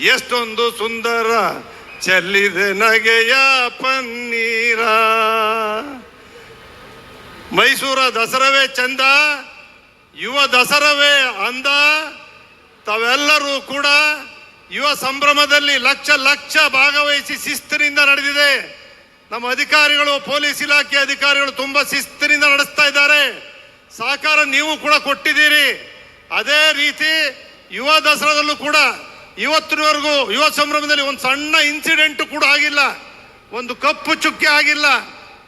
ಎಷ್ಟೊಂದು ಸುಂದರ ಚೆಲ್ಲಿದೆ ನಗೆಯ ಪನ್ನೀರ. ಮೈಸೂರ ದಸರವೇ ಚಂದ, ಯುವ ದಸರವೇ ಅಂದ, ತಾವೆಲ್ಲರೂ ಕೂಡ ಯುವ ಸಂಭ್ರಮದಲ್ಲಿ ಲಕ್ಷ ಲಕ್ಷ ಭಾಗವಹಿಸಿ ಶಿಸ್ತಿನಿಂದ ನಡೆದಿದೆ. ನಮ್ಮ ಅಧಿಕಾರಿಗಳು, ಪೊಲೀಸ್ ಇಲಾಖೆ ಅಧಿಕಾರಿಗಳು ತುಂಬಾ ಶಿಸ್ತಿನಿಂದ ನಡೆಸ್ತಾ ಇದ್ದಾರೆ. ಸಹಕಾರ ನೀವು ಕೂಡ ಕೊಟ್ಟಿದ್ದೀರಿ. ಅದೇ ರೀತಿ ಯುವ ದಸರಾದಲ್ಲೂ ಕೂಡ ಇವತ್ತಿನವರೆಗೂ ಯುವ ಸಂಭ್ರಮದಲ್ಲಿ ಒಂದು ಸಣ್ಣ ಇನ್ಸಿಡೆಂಟ್ ಕೂಡ ಆಗಿಲ್ಲ. ಒಂದು ಕಪ್ಪು ಚುಕ್ಕೆ ಆಗಿಲ್ಲ.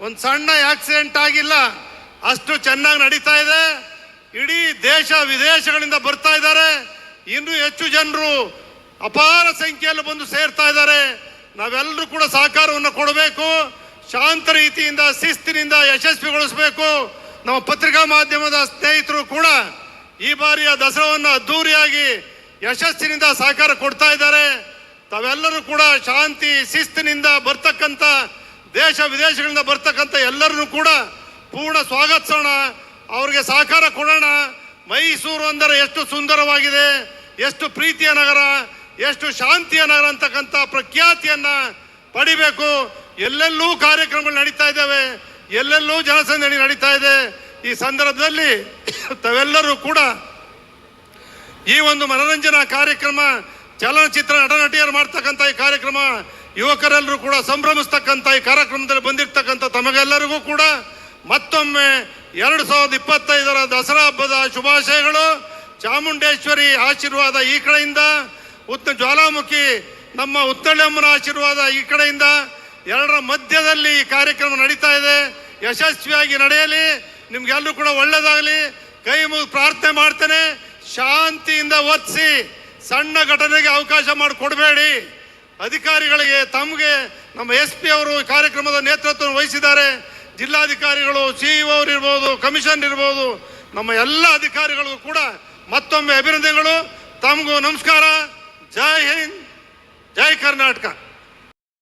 ಒಂದು ಸಣ್ಣ ಆಕ್ಸಿಡೆಂಟ್ ಆಗಿಲ್ಲ. ಅಷ್ಟು ಚೆನ್ನಾಗಿ ನಡೀತಾ ಇದೆ. ಇಡೀ ದೇಶ ವಿದೇಶಗಳಿಂದ ಬರ್ತಾ ಇದ್ದಾರೆ. ಇನ್ನೂ ಹೆಚ್ಚು ಜನರು ಅಪಾರ ಸಂಖ್ಯೆಯಲ್ಲಿ ಬಂದು ಸೇರ್ತಾ ಇದ್ದಾರೆ. ನಾವೆಲ್ಲರೂ ಕೂಡ ಸಹಕಾರವನ್ನು ಕೊಡಬೇಕು. ಶಾಂತ ರೀತಿಯಿಂದ, ಶಿಸ್ತಿನಿಂದ ಯಶಸ್ವಿಗೊಳಿಸಬೇಕು. ನಮ್ಮ ಪತ್ರಿಕಾ ಮಾಧ್ಯಮದ ಸ್ನೇಹಿತರು ಕೂಡ ಈ ಬಾರಿಯ ದಸರಾವನ್ನು ಅದ್ದೂರಿಯಾಗಿ ಯಶಸ್ಸಿನಿಂದ ಸಹಕಾರ ಕೊಡ್ತಾ ಇದ್ದಾರೆ. ತಾವೆಲ್ಲರೂ ಕೂಡ ಶಾಂತಿ, ಶಿಸ್ತಿನಿಂದ ಬರ್ತಕ್ಕಂಥ ದೇಶ ವಿದೇಶಗಳಿಂದ ಬರ್ತಕ್ಕಂಥ ಎಲ್ಲರನ್ನು ಕೂಡ ಪೂರ್ಣ ಸ್ವಾಗತಿಸೋಣ. ಅವ್ರಿಗೆ ಸಹಕಾರ ಕೊಡೋಣ. ಮೈಸೂರು ಅಂದರೆ ಎಷ್ಟು ಸುಂದರವಾಗಿದೆ, ಎಷ್ಟು ಪ್ರೀತಿಯ ನಗರ, ಎಷ್ಟು ಶಾಂತಿಯ ನಗರ ಅಂತಕ್ಕಂಥ ಪ್ರಖ್ಯಾತಿಯನ್ನ ಪಡಿಬೇಕು. ಎಲ್ಲೆಲ್ಲೂ ಕಾರ್ಯಕ್ರಮಗಳು ನಡೀತಾ ಇದ್ದಾವೆ, ಎಲ್ಲೆಲ್ಲೂ ಜನಸಂದಣಿ ನಡೀತಾ ಇದೆ. ಈ ಸಂದರ್ಭದಲ್ಲಿ ತಾವೆಲ್ಲರೂ ಕೂಡ ಈ ಒಂದು ಮನರಂಜನಾ ಕಾರ್ಯಕ್ರಮ ಚಲನಚಿತ್ರ ನಟ ನಟಿಯರು ಮಾಡ್ತಕ್ಕಂಥ ಈ ಕಾರ್ಯಕ್ರಮ ಯುವಕರೆಲ್ಲರೂ ಕೂಡ ಸಂಭ್ರಮಿಸ್ತಕ್ಕಂಥ ಈ ಕಾರ್ಯಕ್ರಮದಲ್ಲಿ ಬಂದಿರ್ತಕ್ಕಂಥ ತಮಗೆಲ್ಲರಿಗೂ ಕೂಡ ಮತ್ತೊಮ್ಮೆ ಎರಡು ಸಾವಿರದ ಇಪ್ಪತ್ತೈದರ ದಸರಾ ಹಬ್ಬದ ಶುಭಾಶಯಗಳು. ಚಾಮುಂಡೇಶ್ವರಿ ಆಶೀರ್ವಾದ ಈ ಕಡೆಯಿಂದ ಉತ್ತ ಜ್ವಾಲಾಮುಖಿ ನಮ್ಮ ಉತ್ತಳ್ಳಮ್ಮನ ಆಶೀರ್ವಾದ ಈ ಕಡೆಯಿಂದ. ಎರಡರ ಮಧ್ಯದಲ್ಲಿ ಈ ಕಾರ್ಯಕ್ರಮ ನಡೀತಾ ಇದೆ. ಯಶಸ್ವಿಯಾಗಿ ನಡೆಯಲಿ. ನಿಮ್ಗೆಲ್ಲರೂ ಕೂಡ ಒಳ್ಳೆಯದಾಗಲಿ ಕೈ ಮುಗಿದು ಪ್ರಾರ್ಥನೆ ಮಾಡ್ತೇನೆ. ಶಾಂತಿಯಿಂದ ಒತ್ತಿಸಿ ಸಣ್ಣ ಘಟನೆಗೆ ಅವಕಾಶ ಮಾಡಿಕೊಡಬೇಡಿ. ಅಧಿಕಾರಿಗಳಿಗೆ ತಮಗೆ, ನಮ್ಮ ಎಸ್ ಪಿ ಅವರು ಕಾರ್ಯಕ್ರಮದ ನೇತೃತ್ವ ವಹಿಸಿದ್ದಾರೆ. ಜಿಲ್ಲಾಧಿಕಾರಿಗಳು ಸಿಇಒ ಅವರು ಇರ್ಬೋದು ಕಮಿಷನ್ ಇರ್ಬೋದು, ನಮ್ಮ ಎಲ್ಲ ಅಧಿಕಾರಿಗಳಿಗೂ ಕೂಡ ಮತ್ತೊಮ್ಮೆ ಅಭಿನಂದನೆಗಳು. ತಮಗೂ ನಮಸ್ಕಾರ. ಜೈ ಹಿಂದ್, ಜೈ ಕರ್ನಾಟಕ.